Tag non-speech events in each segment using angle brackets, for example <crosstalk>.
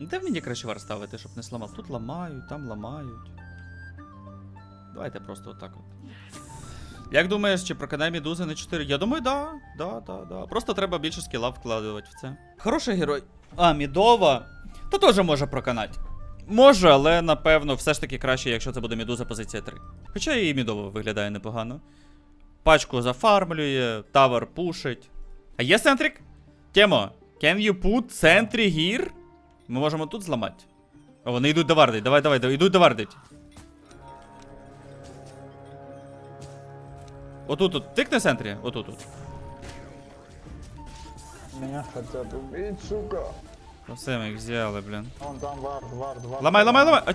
Де мені краще вар ставити, щоб не сламав? Тут ламають, там ламають. Давайте просто отак от. Як думаєш, чи проканає медузи на 4? Я думаю, да, да, да, да. Просто треба більше скіла вкладувати в це. Хороший герой. А, Мідова. То теж може проканати. Може, але напевно все ж таки краще, якщо це буде Медуза позиція 3. Хоча і Мідова виглядає непогано. Пачку зафармлює, тавер пушить. А є центрик? Темо, can you put sentry here? Ми можемо тут зламати. О, вони йдуть до вардить. Давай, давай, давай, йдуть до вардить. Отут тут. Тикни в центрі. Отут тут. Меня хотят убить, сука. Ну Все, ми їх взяли, блін. Вон там вард, вард, вард. Ламай, ламай, ламай! А,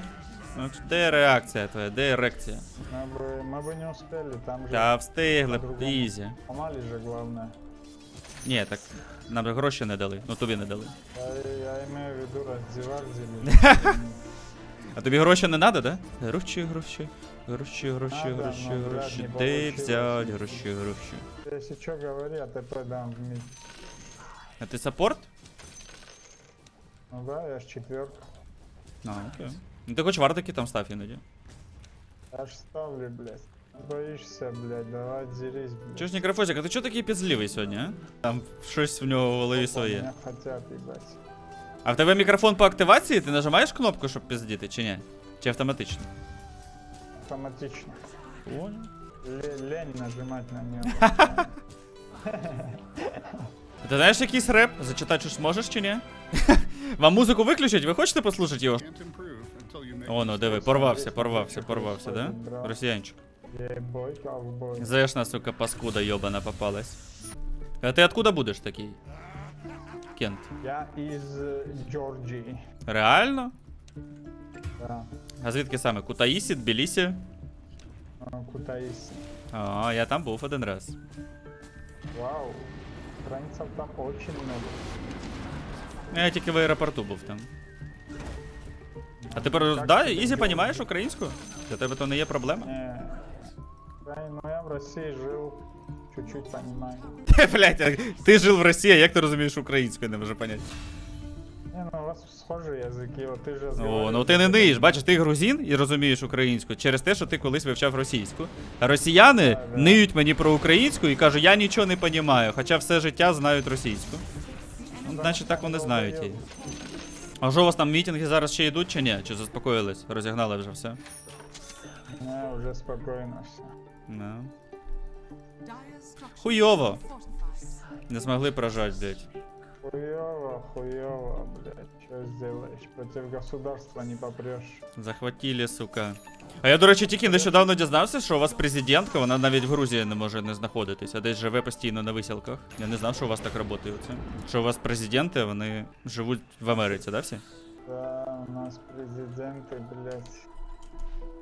ну, Де реакція твоя? Де ерекція? Мы бы, мы бы не успели, там же Та встигли, По-другому. ізі. ломали же главное. Ні, так нам гроші не дали. Ну тобі не дали. Я, имею в виду раздевардили. А тобі гроші не треба, да? Гроші, гроші. Гроші, гроші, Надо, гроші, но, гроші. не Де получилось. гроші, гроші? Если что, говори, а дам в мид. А ти саппорт? Ну да, я ж четверка. А, окей. Ну ти хоч вардики там став іноді. Я ж ставлю, блядь. Боишься, блядь, давай дерись, блядь. Чого ж Некрофозик, а ти чого такий пізлівий сьогодні, а? Там щось в нього в голові своє. Меня хотят. А в тебе мікрофон по активації? Ти нажимаєш кнопку, щоб пиздіти, чи ні? Чи автоматично? Автоматично. Понял. Ле- лень нажимать на нее. <laughs> Ти знаєш якийсь реп? Зачитати щось можеш чи ні? <laughs> Вам музику виключать? Ви хочете послухати його? О, ну диви, порвався, порвався, порвався, да? Росіянчик. Зешна, сука, паскуда йобана попалась. А ти откуда будеш такий? Кент. Я из Джорджии. Реально? Да. А звідки саме? Кутаїсі, Тбілісі? А, Кутаиси. А, я там був один раз. Вау. Украинцев там очень много. Я тільки в аеропорту був там. А ти про Как да, ізі понімаєш українську? Для тебе то не є проблема? Не Да, ну я в России жил, чуть-чуть понимаю. Блять, ти жив в Росії, а як ти розумієш українською, не можу поняти. Не, ну у вас схожие языки, вот ты же О, разговариваешь ну ти не на ниєш, бачиш, ти грузин і розумієш українську через те, що ти колись вивчав російську. А росіяни Да, да. ниють мені про українську і кажуть, я нічого не понімаю, хоча все життя знають російську. Ну, Да, значить так там вони знають її. долбоёбы. А що у вас там мітинги зараз ще йдуть чи ні? Чи заспокоїлись? Розігнали вже все? Не, уже спокойно все. Ну. Хуйово. Хуйово. Не змогли прожать, блядь. Хуёво, хуёво, блядь, что сделаешь? Против государства не попрешь. Захватили, сука. А я, до речі, тільки нещодавно дізнався, що у вас президентка, вона навіть в Грузії не може не знаходитися, десь живе постійно на висілках. Я не знав, що у вас так працює це. Що у вас президенти, вони живуть в Америці, да, всі? Да, у нас президенты, блядь,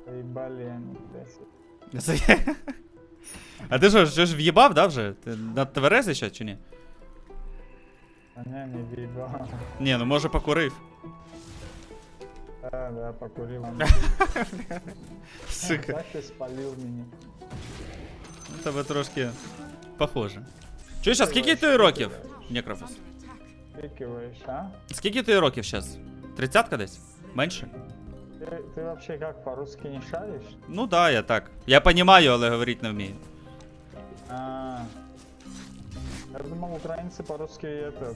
поебали они, блядь. <laughs> Це- А ти що, що ж в'їбав, да, вже? Ти на тверези ще чи ні? А не, не въебал. Ні, ну може покурив. Да, да, покурил. <laughs> Сука. Так ты спалил меня. Ну, Тебе трошки похоже. Чуєш, а скільки ти років? Некрофос. Пикиваешь, а? Скільки ти років зараз? Тридцятка десь? Менше? Ты, ты вообще как, по-русски не шаришь? Ну да, я так. Я понімаю, але говорити не вмію. А, я думал, украинцы по-русски это...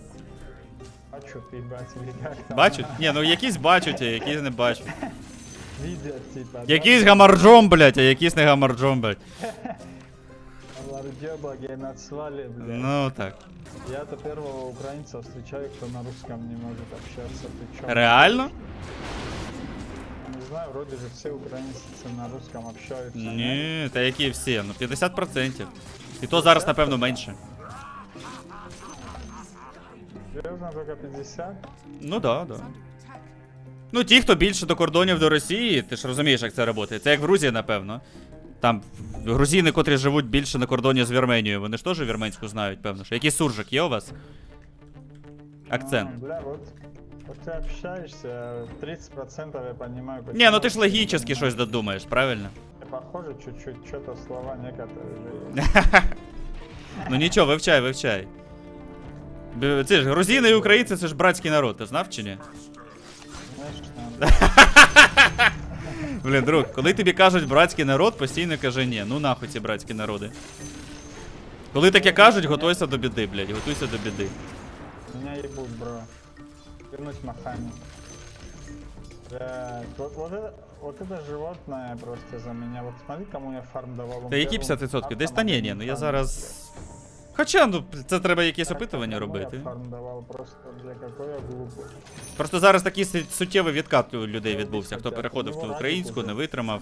Бачут, ебать, или как там? Бачать? Ні, ну якісь бачать, а якісь не бачать. Видят, типа. да? Якийсь гамарджом, блядь, а якийсь не гамарджом, блядь. Лардёба, геноцвали, блядь. Ну так. Я-то первого украинца встречаю, кто на русском не может общаться. Ты чё? Реально? Не знаю, вроде же все украинцы на русском общаются. Ні, та які всі, ну 50%. І то зараз, напевно, менше. Серьезно, только 50? Ну да, да. Ну, ті, хто більше до кордонів до Росії, ти ж розумієш, як це працює. Це як в Грузії, напевно. Там грузини, котрі живуть більше на кордоні з Вірменією, вони ж теж вірменську знають, певно. Що. Який суржик є у вас? Акцент. А, бля, вот, вот ты общаешься, 30% я понимаю. Ні, ну почему ти ж ты логічно понимаешь. щось додумаєш, правильно? Похоже чуть-чуть, что-то слова некоторые же есть. <laughs> Ну нічого, вивчай, вивчай. Б- Це ж грузини і українці, це ж братський народ, ти знав чи ні? Конечно. <laughs> Блін, друг, коли тобі кажуть братський народ, постійно кажи ні. Ну нахуй ці братські народи. Коли таке кажуть, готуйся до біди, блядь, готуйся до біди. Меня ебут, бро. Вернусь махами. Блядь, вот, вот, это, вот это животное просто за меня. Вот смотри, кому я фарм давал. Он Та які первым 50%? Десь та автоматом ні, ні, ну я фарм, зараз. Хоча, ну, це треба якесь блядь. опитування Кому робити. Я фарм давал просто, бля, какой я глупый. Просто зараз такий су- суттєвий відкат у людей відбувся. Хто переходив в ту українську, не витримав.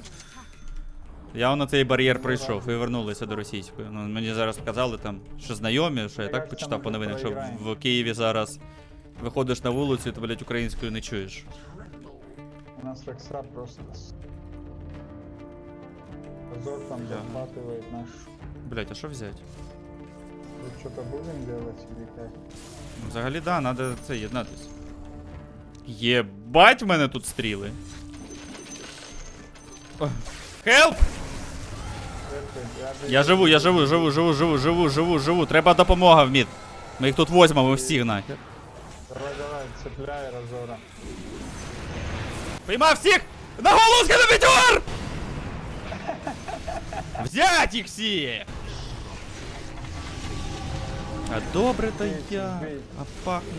Я на цей бар'єр пройшов і вернулися до російської. Ну, мені зараз сказали там, що знайомі, що я так почитав по новинах, що в- в Києві зараз виходиш на вулицю, і ти, блядь, українською не чуєш. У нас Рекса просто... с- Азор там Да. захватывает наш... Блять, а що взяти? Тут что-то будем делать или как? Взагалі, да, треба це єднатись. Єбать в мене тут стріли. Хелп! Я живу, я живу, живу, живу, живу, живу, живу, живу. Треба допомога в мід. Ми їх тут возьмемо всіх нахер. Давай, давай, цепляй Разора. Поймав всіх! На голову скинув Взять їх всіх! А добре то я. А пахне.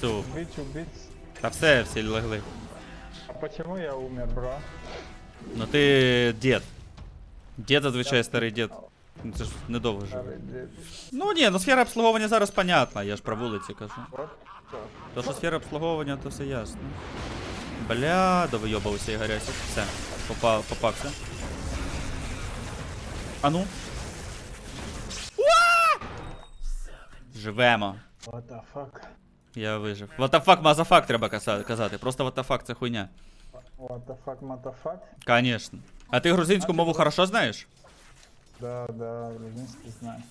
Суп. Убить, убить. Та все, всі легли. А почему я умер, бро? Ну ти дід. Дід зазвичай старий дід. Ну, Це ж недовго живе. Ну ні, ну сфера обслуговування зараз понятна, я ж про вулиці кажу. То, що сфера обслуговування, то все ясно. Бля, довийобався Ігорясик. Все, попав, попався. А ну. Уа! Живемо. What the fuck? Я вижив. What the fuck, мазафак треба каса- казати. Просто what the fuck це хуйня. What the fuck, what the fuck? Конечно. А ти грузинську мову хорошо знаєш? Да, да, грузинский знаю.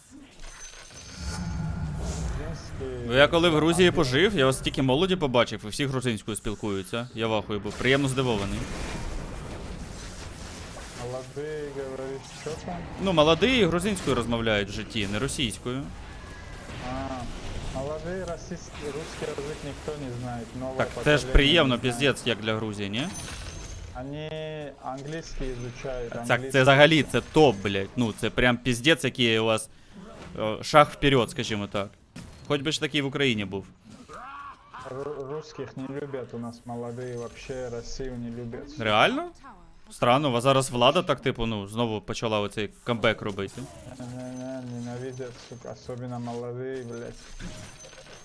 Грузинский... Ну я коли в Грузії пожив, я вас стільки молоді побачив, і всі грузинською спілкуються. Я вахую був. Приємно здивований. Молодые, говоришь, что там? Ну, молоді грузинською розмовляють в житті, не російською. А, молодые российский, русский язык никто не знает. Новое Так, теж поколение приємно, не знает. піздець, як для Грузії, ні? Они английский изучают. Так, английский. це взагалі, це топ, блядь. Ну, це прям піздець, який у вас е, шаг вперед, скажімо так. Хоч би ж такий в Україні був. Ру- Русских не любят у нас молодые, вообще Россию не любят. Реально? Странно, у вас зараз влада так, типу, ну, знову почала оцей камбек робити. Не-не-не, ненавидят, сука, особенно молодые, блядь.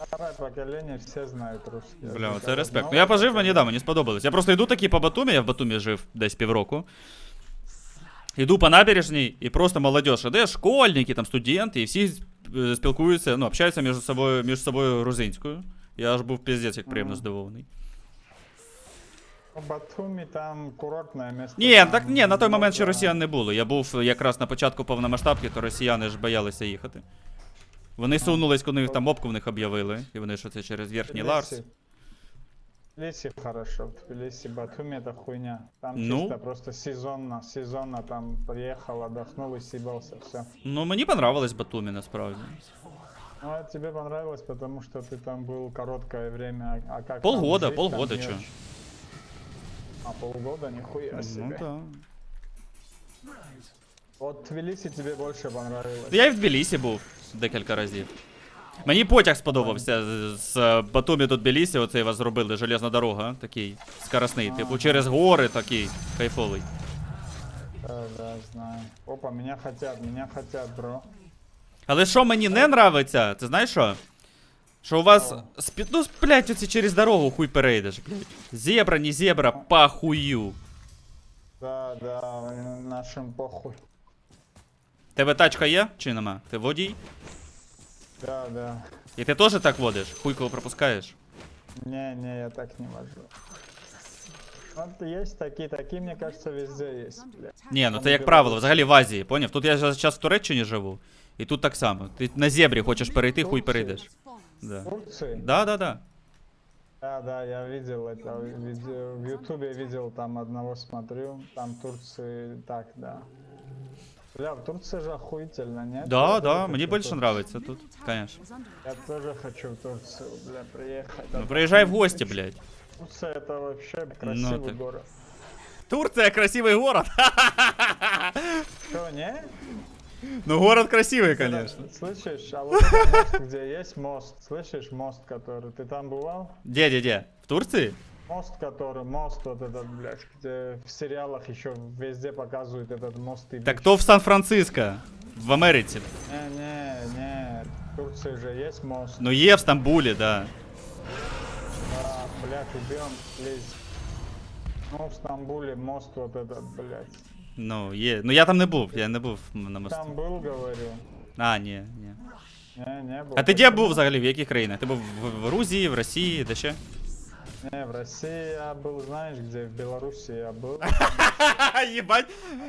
Старое поколение все знают русский. Бля, це респект. Ну я пожив, мені да, мені сподобалось. Я просто йду такий по Батумі, я в Батумі жив десь півроку. Іду по набережній, і просто молодіж іде, школьники, там студенти, і всі е, спілкуються, ну, общаються між собою, між собою грузинською. Я аж був піздець, як приємно здивований. Ну, Батуми там курортное место. Ні, так ні, на той момент ще росіян не було. Я був якраз на початку повномасштабки, то росіяни ж боялися їхати. Вони сунулись, коли їх там обку в них об'явили, і вони що це через верхній Ларс. Тбилиси. Тбилиси хорошо, в Тбилиси, Батуми это хуйня. Там Ну? чисто просто сезонно, сезонно там приехал, отдохнул и съебался, все. Ну, мені понравилось Батумі насправді. Ну, а тебе понравилось, потому что ты там был короткое время, а а как там Полгода, жить, там полгода, не чё. очень. А, полгода, нихуя Ну себе. так. Вот Тбилиси тебе больше понравилось. Я і в Тбілісі був Декілька разів. Мені потяг сподобався з, Батумі до Тбілісі, оцей вас зробили, железна дорога, такий скоросний, типу через гори такий кайфовий. Да, да, знаю. Опа, меня хотят, меня хотят, бро. Але що мені не нравиться, ти знаєш що? Що у вас спі... Ну, блядь, оці через дорогу хуй перейдеш, блядь. Зебра, не зебра, пахую. Да, да, нашим похуй. Тебе тачка є чи нема? Ти водій? Да, да. І ти теж так водиш? Хуйку пропускаєш? Не, не, я так не вожу. Вот есть такие, такие, мне кажется, везде есть, блядь. Ні, ну це як правило, взагалі в Азії, поняв? Тут я зараз в Туреччині живу, і тут так само. Ти на зебрі хочеш перейти, хуй перейдеш. Да. Турции? Да, да, да. Да, да, я видел это, видео, в Ютубе видел, там одного смотрю, там Турции, так, да. Бля, в Турции же охуительно, нет? Да, Я да, тоже мені хочу більше в Тур- нравиться тут, конечно. Я тоже хочу в Турцию, бля, приехать. Ну приїжджай в гості, блядь. Турция это вообще красивый Ну ты. город. Турція красивий город. Что, не? Ну город красивий, конечно. Слышишь, а вот этот мост, где есть мост, слышишь, мост, который, ты там бывал? Де, де, де? В Турції? Мост, который, мост вот этот, блядь, где в сериалах еще везде показывают этот мост. И Так то в Сан-Франциско, в Америці. Не, не, не, в Турции же есть мост. Ну є в Стамбулі, да. Да, блядь, убьем, лезь. Ну, в Стамбуле мост вот этот, блядь. Ну, є. Ну я там не був, я не був на мосту. Там был, говорю. А, ні, ні. Не, не был. А ти де був взагалі? В яких країнах? Ти був в, в Грузії, в Росії, де ще? Не, в России я был, знаешь, где? В Беларуси я был. <laughs> Єбать,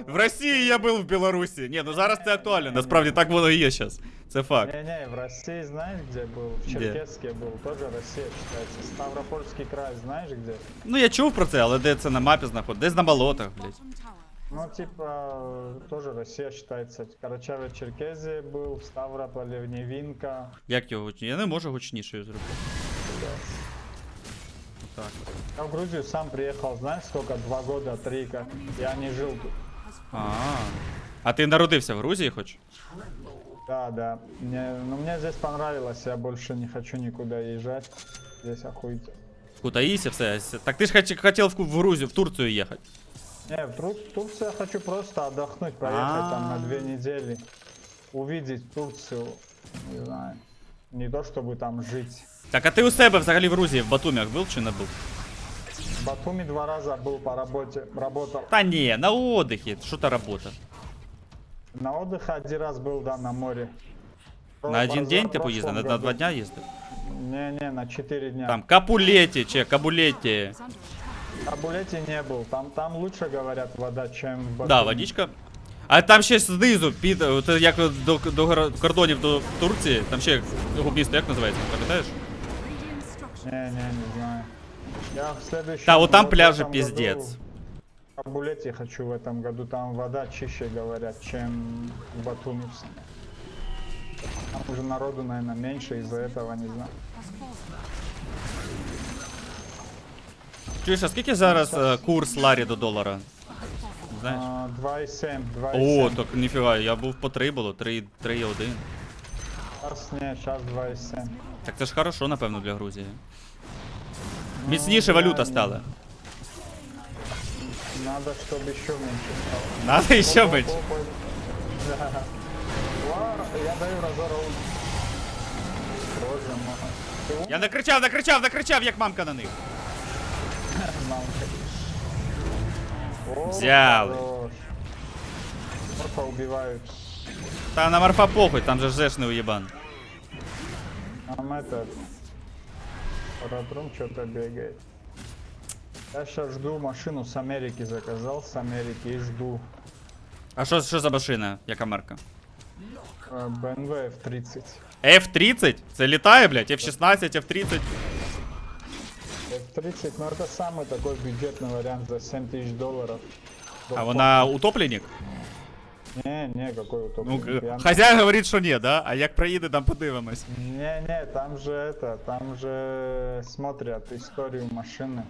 в Росії я був в Білорусі. Ні, ну зараз це актуально. Насправді так воно і є зараз. Це факт. Не-не, в России знаешь, где был? В Где? Черкесске был, тоже Россия считается. Ставропольский край, знаешь где? Ну я чув про це, але де це на мапі знаходить? Десь на болотах, блядь. Bottom tower. Ну, типа, э, тоже Россия считается. Карачаево-Черкезия был, в Ставрополе, в Невинка. Як його гучніше? Я не можу гучнішою зробити. Так. Я в Грузию сам приехал, знаешь, сколько? Два года, три, как я не жил тут. А. А ти народився в Грузії хоч? Да, да. Мне, ну, мне здесь понравилось, я больше не хочу никуда езжать. Здесь охуительно. В Кутаїсі все. с- Так ти ж хоч- хотів в Ку- в Грузію, в Турцію їхати. Не, в Тру- Турцию я хочу просто отдохнуть, поехать там на А. две недели. Увидеть Турцию, не знаю. Не то чтобы там жить. Так, а ти у себе взагалі в Грузії в Батумях був чи не був? В Батуми два раза был по работе, работал. Та ні, на отдихі, що та робота. На отдых один раз был, да, на море. На один день ти В поїздив, на, прошлом на году. два дня їздив? Не-не, на четыре дня. Там Капулеті чи Кабулеті. Is under attack. На Булете не был. Там, там лучше, говорят, вода, чем в Батуми. Да, водичка. А там ще знизу, під, от як от до, до горо- кордонів до Турції, там ще губісто, як називається, пам'ятаєш? Radiant structure. Не, не, не знаю. Я в следующем Да, вот там вот в пляжи этом пиздец. году В Булете хочу в этом году. Там вода чище, говорят, чем в Батуми. в самом. Там уже народу, наверное, меньше из-за этого, не знаю. Has fallen. Чуєш, а скільки зараз е, курс Ларі до долара? Знаєш? А, 2,7, О, 2,7. так ніфіга, я був по 3 було, 3, 3,1. Сейчас не, сейчас 2,7. Так це ж хорошо, напевно, для Грузії. Ну, Міцніше я валюта не- стала. Надо, чтобы еще меньше стало. Надо ще бить. Оп, оп, оп. Да. Ва, Я даю разорву. Боже мой. Ты Я накричав, накричав, накричав, як мамка на них. Мамка. О, Взяли. хорош. Орфа убивают. Та на морфа похуй, там же ж зешний уєбан. Там этот... Паратрум что-то бегает. Я сейчас жду машину с Америки заказал, с Америки и жду. А що, що за машина? Яка марка? BMW F30. F30? Це літає, блядь, F16, F30. F30, ну это самый такой бюджетный вариант за 7 тысяч долларов. А вона утопленник? Не, не, какой Ну, утопленник. к- Я- хазяїн говорить, що ні, да? А як проїде, там подивимось. Не, не, там же это, там же смотрят историю машины.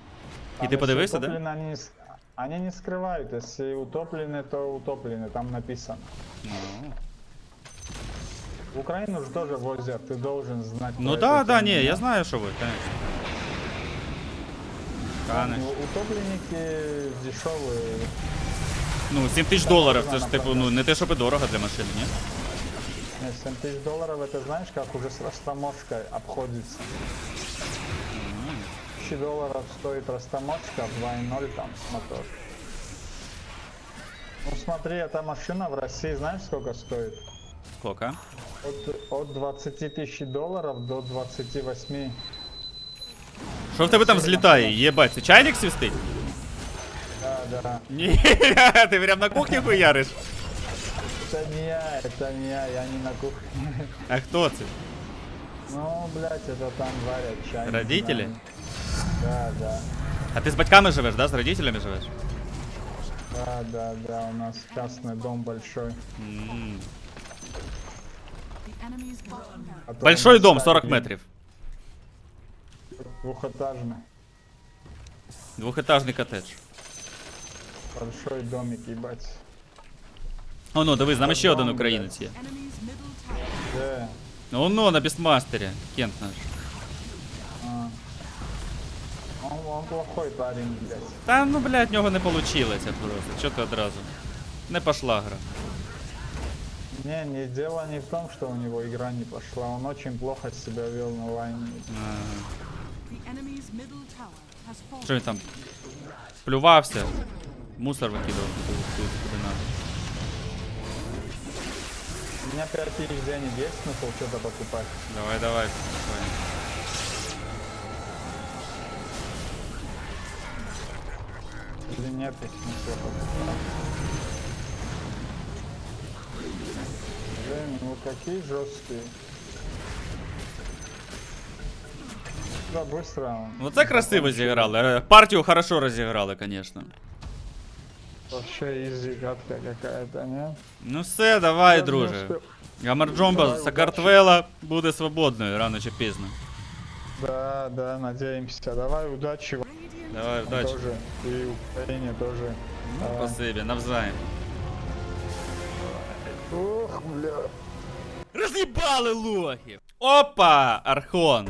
Там, ты если подивился, да? утоплено, Они, не с- они не скрывают, если утоплены, то утоплены, там написано. В Украину же тоже возят, ты должен знать. Ну про да, эту да, тему, ні, я знаю, що ви, конечно. Конечно. Ну, Утопленники дешевые. Ну, 7 тисяч доларів, це ж типу, ну не те, щоб і дорого для машини, ні? Не, 7 тысяч долларов, это знаешь, как уже с растаможкой обходится. 1000 долларов стоит растаможка, 2.0 там мотор. Ну смотри, эта машина в России знаешь сколько стоит? Сколько? От, от 20 тысяч долларов до 28. Що в тебе там злітає? Єбать, це чайник свістить? Да, да. Ні, <laughs> ти прям на кухні хуяриш. Это не я, это не я, я не на кухне. А хто це? Ну, блядь, это там варят чай. не Родители? знаю. Да, да. А ти з батьками живеш, да? З родителями живеш? Да, да, да, у нас частный дом большой. М. The enemy's bottom barracks. который Большой мы дом, 40 ставили. метрів. Двухэтажный. Двохетажний котедж. Большой домик, ебать. О, ну, дивись, там ще один українець є. Tower. Где? Оно, на бістмастері. Кент наш. А. Он, он плохой парень, блядь. Та ну, блядь, в нього не получилося просто. Чого ти одразу? Не пошла гра. Не, не дело не в том, что у него игра не пошла. Он очень плохо себя вел на лайне. Fallen. Що він там? Плювався. Мусор викидав куди, куди, куди надо. У меня 5 тысяч денег есть смысл что-то покупать? Давай, давай. давай. Или нет их смысла покупать? Блин, ну какие жесткие. Да, быстро. Ну це красиво зіграли. Е, Партію хорошо розіграли, звісно. Вообще изи гадка какая-то, не? Ну все, давай, Я не друже. успел. Гамарджомба Давай, Сакартвела буде свободною рано чи пізно. Да, да, надеемся. Давай, удачи вам Radiant Давай, удачі. тоже. И Украине тоже. Ну, Давай. спасибі, навзаєм. Ох, бля. Роз'їбали лохів! Опа! Архонт!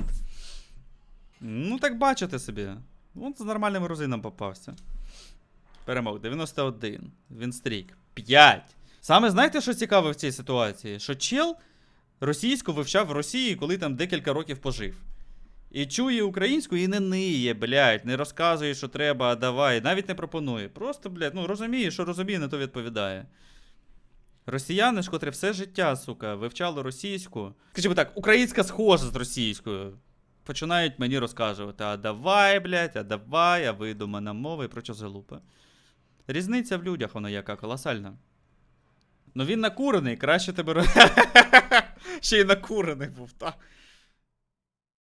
Ну так бачите собі. Он з нормальним грузином попався. Перемог 91. Вінстрік. 5. Саме знаєте, що цікаве в цій ситуації? Що чел російську вивчав в Росії, коли там декілька років пожив. І чує українську і не ниє, блядь, не розказує, що треба, а давай, навіть не пропонує. Просто, блядь, ну розуміє, що розуміє, на то відповідає. Росіяни ж, котрі все життя, сука, вивчали російську. Скажімо так, українська схожа з російською. Починають мені розказувати: а давай, блядь, а давай, а видумана мова і прочо залупа. Різниця в людях, вона яка колосальна. Ну він накурений, краще тебе. <laughs> Ще й накурений був, так.